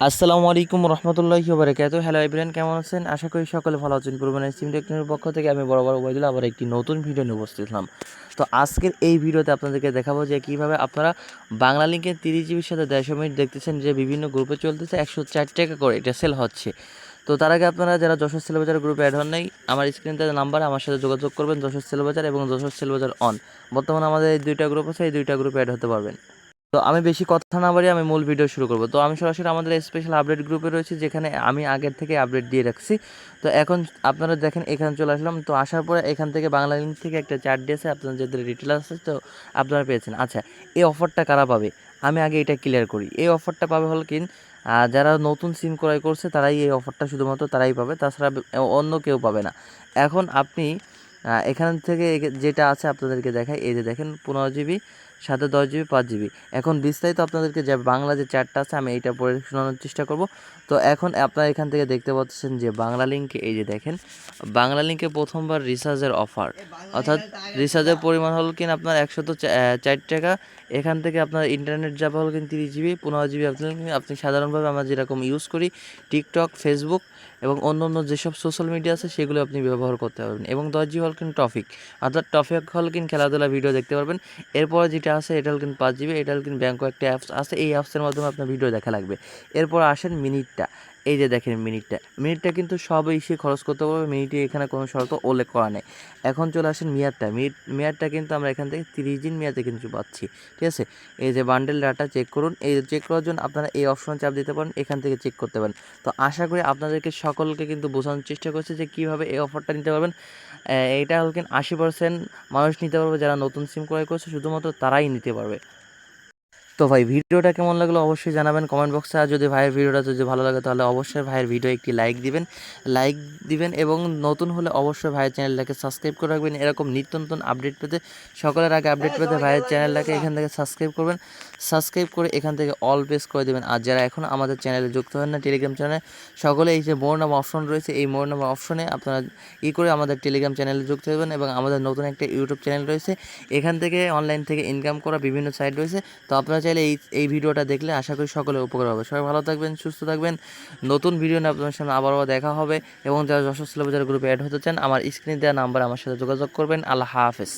আসসালামু আলাইকুম রহমতুল্লাহি বারাকাত হ্যালো এভরিয়ান কেমন আছেন? আশা করি সকলে ভালো আছেন। পূর্বানের সিম টেকনোর পক্ষ থেকে আমি বড় ওবায়দুল্লাহ আবার একটি নতুন ভিডিও নিয়ে উপস্থিত হলাম। তো আজকের এই ভিডিওতে আপনাদেরকে দেখাবো যে কীভাবে আপনারা বাংলা লিঙ্কের তিরিশ জিবির সাথে দেড়শো মিনিট দেখতেছেন যে বিভিন্ন গ্রুপে চলতেছে, একশো চার টাকা করে এটা সেল হচ্ছে। তো তার আগে আপনারা যারা যশোর সেলবাজার গ্রুপে অ্যাড হন নাই, আমার স্ক্রিনতে নাম্বার আমার সাথে যোগাযোগ করবেন যশোর সেলবাজার এবং যশোর সেলবাজার অন বর্তমানে আমাদের এই দুইটা গ্রুপ আছে, এই দুইটা গ্রুপে অ্যাড হতে পারবেন। তো আমি বেশি কথা না বাড়িয়ে আমি মূল ভিডিও শুরু করব। তো আমি সরাসরি আমাদের স্পেশাল আপডেট গ্রুপে রয়েছি, যেখানে আমি আগের থেকে আপডেট দিয়ে রাখছি। তো এখন আপনারা দেখেন, এখানে চলে আসলাম। তো আসার পরে এখান থেকে বাংলা লিঙ্ক থেকে একটা চার্ট দিয়েছে আপনার যাদের রিটেল আছে, তো আপনারা পেয়েছেন। আচ্ছা এই অফারটা কারা পাবে? আমি আগে এটা ক্লিয়ার করি। এই অফারটা পাবে হল কিন যারা নতুন সিম ক্রয় করছে, তারাই এই অফারটা শুধুমাত্র তারাই পাবে। তাছাড়া অন্য কেউ পাবে না। এখন আপনি এখান থেকে এ- যেটা আছে আপনাদেরকে দেখাই এই যে দেখেন পনেরো জিবি সাথে দশ জিবি পাঁচ জিবি। এখন বিস্তারিত আপনাদেরকে যে বাংলা যে চারটা আছে আমি এইটা পড়ে শোনানোর চেষ্টা করব। তো এখন আপনারা এখান থেকে দেখতে পাচ্ছেন যে বাংলা লিঙ্কে এই যে দেখেন বাংলা লিঙ্কে প্রথমবার রিচার্জের অফার অর্থাৎ রিচার্জের পরিমাণ হলো কিনা আপনার একশত চার টাকা। এখান থেকে আপনার ইন্টারনেট যাবে হলো কিনা তিরিশ জিবি পনেরো জিবি আপনি আপনি সাধারণভাবে আমরা যেরকম ইউজ করি টিকটক ফেসবুক এবং অন্য অন্য যেসব সোশ্যাল মিডিয়া আছে সেগুলো আপনি ব্যবহার করতে পারবেন। এবং দশ জিবি হল কিনা টপিক। অর্থাৎ টপিক হল কিন্তু খেলাধুলা ভিডিও দেখতে পারবেন। এরপর যেটা আছে, এটা হল কিন্তু পাঁচ জিবি, এটা হল কিন্তু ব্যাঙ্ক একটা অ্যাপস আছে। এই অ্যাপসের মাধ্যমে আপনার ভিডিও দেখা লাগবে। এরপর আসেন মিনিটটা এই যে দেখেন মিনিটটা মিনিটটা কিন্তু সবই সে খরচ করতে পারবে। মিনিটে এখানে কোনো শর্ত উল্লেখ করা নেই। এখন চলে আসেন মেয়াদটা। মিনিট মেয়াদটা কিন্তু আমরা এখান থেকে তিরিশ দিন মেয়াদে কিন্তু পাচ্ছি। ঠিক আছে? এই যে বান্ডেল ডাটা চেক করুন। এই চেক করার জন্য আপনারা এই অপশনে চাপ দিতে পারেন। এখান থেকে চেক করতে পারেন। তো আশা করি আপনাদেরকে সকলকে কিন্তু বোঝানোর চেষ্টা করছে যে কীভাবে এই অফারটা নিতে পারবেন। এইটা হল আশি পার্সেন্ট মানুষ নিতে পারবে যারা নতুন সিম ক্রয় করছে, শুধুমাত্র তারাই নিতে পারবে। তো ভাই, ভিডিওটা কেমন লাগল অবশ্যই জানাবেন কমেন্ট বক্সে আর যদি ভাইয়ের ভিডিওটা যদি ভালো লাগে, তাহলে অবশ্যই ভাইয়ের ভিডিও একটি লাইক দিবেন। লাইক দিবেন এবং নতুন হলে অবশ্যই ভাইয়ের চ্যানেলটাকে সাবস্ক্রাইব করে রাখবেন। এরকম নিত্য নতুন আপডেট পেতে সকলের আগে আপডেট পেতে ভাইয়ের চ্যানেলটাকে এখান থেকে সাবস্ক্রাইব করবেন। সাবস্ক্রাইব করে এখান থেকে অল প্রেস করে দেবেন। আর যারা এখন আমাদের চ্যানেলে যুক্ত হন না টেলিগ্রাম চ্যানেলে সকলে এই যে মোর নাম অপশন রয়েছে, এই মোর নাম অপশনে আপনারা ই করে আমাদের টেলিগ্রাম চ্যানেলে যুক্ত হবেন এবং আমাদের নতুন একটা ইউটিউব চ্যানেল রয়েছে। এখান থেকে অনলাইন থেকে ইনকাম করা বিভিন্ন সাইট রয়েছে। তো আপনারা চাইলে এই এই ভিডিওটা দেখলে আশা করি সকলে উপকার হবে। সবাই ভালো থাকবেন, সুস্থ থাকবেন। নতুন ভিডিও নিয়ে আপনাদের সামনে আবারও দেখা হবে। এবং যারা যশোর সিলেবাজার গ্রুপে অ্যাড হতে চান, আমার স্ক্রিনে দেওয়া নাম্বার আমার সাথে যোগাযোগ করবেন। আল্লাহ হাফেজ।